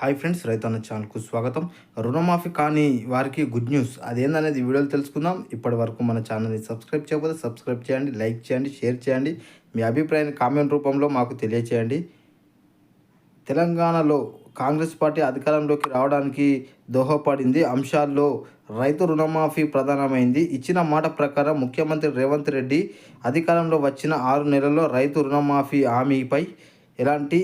Hi friends రైతన్న ఛానల్కు స్వాగతం. రుణమాఫీ కానీ వారికి గుడ్ న్యూస్. అదేందనేది వీడియోలో తెలుసుకుందాం. ఇప్పటి వరకు మన ఛానల్ని సబ్స్క్రైబ్ చేయకపోతే సబ్స్క్రైబ్ చేయండి లైక్ చేయండి షేర్ చేయండి. మీ అభిప్రాయాన్ని కామెంట్ రూపంలో మాకు తెలియచేయండి. తెలంగాణలో కాంగ్రెస్ పార్టీ అధికారంలోకి రావడానికి దోహదపడింది అంశాల్లో రైతు రుణమాఫీ ప్రధానమైంది. ఇచ్చిన మాట ప్రకారం ముఖ్యమంత్రి రేవంత్ రెడ్డి అధికారంలో వచ్చిన ఆరు నెలల్లో రైతు రుణమాఫీ హామీపై ఎలాంటి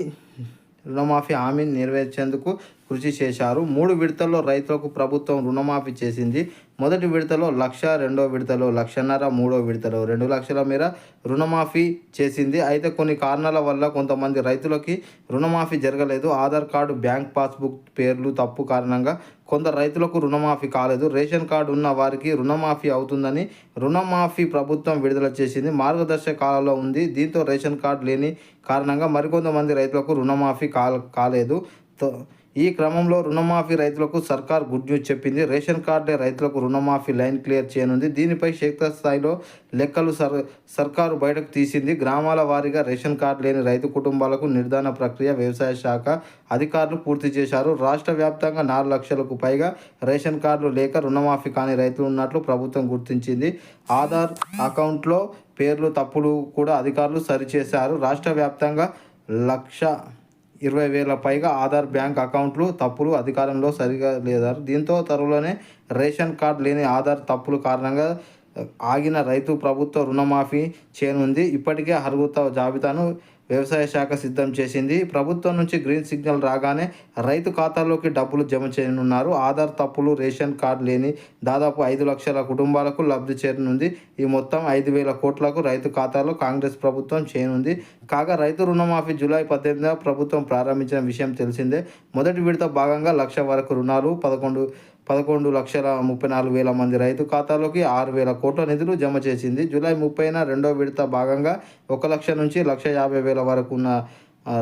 రుణమాఫీ హామీని నెరవేర్చేందుకు కృషి చేశారు. మూడు విడతల్లో రైతులకు ప్రభుత్వం రుణమాఫీ చేసింది. మొదటి విడతలో లక్ష రెండో విడతలో లక్షన్నర మూడో విడతలో రెండు లక్షల మేర రుణమాఫీ చేసింది. అయితే కొన్ని కారణాల వల్ల కొంతమంది రైతులకి రుణమాఫీ జరగలేదు. ఆధార్ కార్డు బ్యాంక్ పాస్బుక్ పేర్లు తప్పు కారణంగా కొందరు రైతులకు రుణమాఫీ కాలేదు. రేషన్ కార్డు ఉన్న వారికి రుణమాఫీ అవుతుందని రుణమాఫీ ప్రభుత్వం విడుదల చేసింది. మార్గదర్శకాలలో ఉంది. దీంతో రేషన్ కార్డు లేని కారణంగా మరికొంతమంది రైతులకు రుణమాఫీ కాలేదు. తో- ఈ క్రమంలో రుణమాఫీ రైతులకు సర్కార్ గుడ్ న్యూస్ చెప్పింది. రేషన్ కార్డే రైతులకు రుణమాఫీ లైన్ క్లియర్ చేయనుంది. దీనిపై క్షేత్రస్థాయిలో లెక్కలు సర్ సర్కారు బయటకు తీసింది. గ్రామాల వారీగా రేషన్ కార్డు లేని రైతు కుటుంబాలకు నిర్ధారణ ప్రక్రియ వ్యవసాయ శాఖ అధికారులు పూర్తి చేశారు. రాష్ట్ర వ్యాప్తంగా నాలుగు లక్షలకు పైగా రేషన్ కార్డులు లేక రుణమాఫీ కాని రైతులు ఉన్నట్లు ప్రభుత్వం గుర్తించింది. ఆధార్ అకౌంట్లో పేర్లు తప్పులు కూడా అధికారులు సరిచేశారు. రాష్ట్ర వ్యాప్తంగా లక్ష ఇరవై వేల పైగా ఆధార్ బ్యాంక్ అకౌంట్లు తప్పులు అధికారంలో సరిగా లేదారు దీంతో త్వరలోనే రేషన్ కార్డు లేని ఆధార్ తప్పుల కారణంగా ఆగిన రైతు ప్రభుత్వ రుణమాఫీ చేయనుంది. ఇప్పటికే అర్హత జాబితాను వ్యవసాయ శాఖ సిద్ధం చేసింది. ప్రభుత్వం నుంచి గ్రీన్ సిగ్నల్ రాగానే రైతు ఖాతాలోకి డబ్బులు జమ చేయనున్నారు. ఆధార్ తప్పులు రేషన్ కార్డు లేని దాదాపు ఐదు లక్షల కుటుంబాలకు లబ్ధి చేరనుంది. ఈ మొత్తం ఐదు వేల కోట్లకు రైతు ఖాతాలో కాంగ్రెస్ ప్రభుత్వం చేయనుంది. కాగా రైతు రుణమాఫీ జూలై పద్దెనిమిదిన ప్రభుత్వం ప్రారంభించిన విషయం తెలిసిందే. మొదటి విడత భాగంగా లక్ష వరకు రుణాలు పదకొండు పదకొండు లక్షల ముప్పై నాలుగు వేల మంది రైతు ఖాతాలోకి ఆరు వేల కోట్ల నిధులు జమ చేసింది. జూలై ముప్పైన రెండో విడత భాగంగా ఒక లక్ష నుంచి లక్ష యాభై వేల వరకు ఉన్న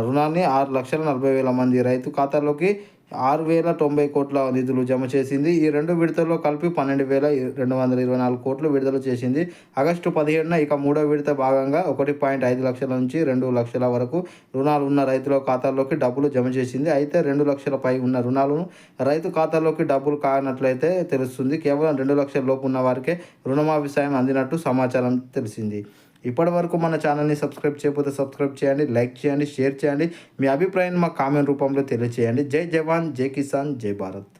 రుణాన్ని ఆరు లక్షల నలభై వేల మంది రైతు ఖాతాలోకి ఆరు వేల తొంభై కోట్ల నిధులు జమ చేసింది. ఈ రెండు విడతల్లో కలిపి పన్నెండు వేల రెండు వందల ఇరవై నాలుగు కోట్లు విడుదల చేసింది. ఆగస్టు పదిహేడున ఇక మూడో విడత భాగంగా ఒకటి పాయింట్ ఐదు లక్షల నుంచి రెండు లక్షల వరకు రుణాలు ఉన్న రైతుల ఖాతాల్లోకి డబ్బులు జమ చేసింది. అయితే రెండు లక్షల పై ఉన్న రుణాలను రైతు ఖాతాల్లోకి డబ్బులు కానట్లయితే తెలుస్తుంది. కేవలం రెండు లక్షల లోపు ఉన్న వారికే రుణమాఫీ సాయం అందినట్టు సమాచారం తెలిసింది. ఇప్పటి వరకు మన ఛానల్ని సబ్స్క్రైబ్ చేయకపోతే సబ్స్క్రైబ్ చేయండి లైక్ చేయండి షేర్ చేయండి. మీ అభిప్రాయాన్ని మా కామెంట్ రూపంలో తెలియచేయండి. జై జవాన్ జై కిసాన్ జై భారత్.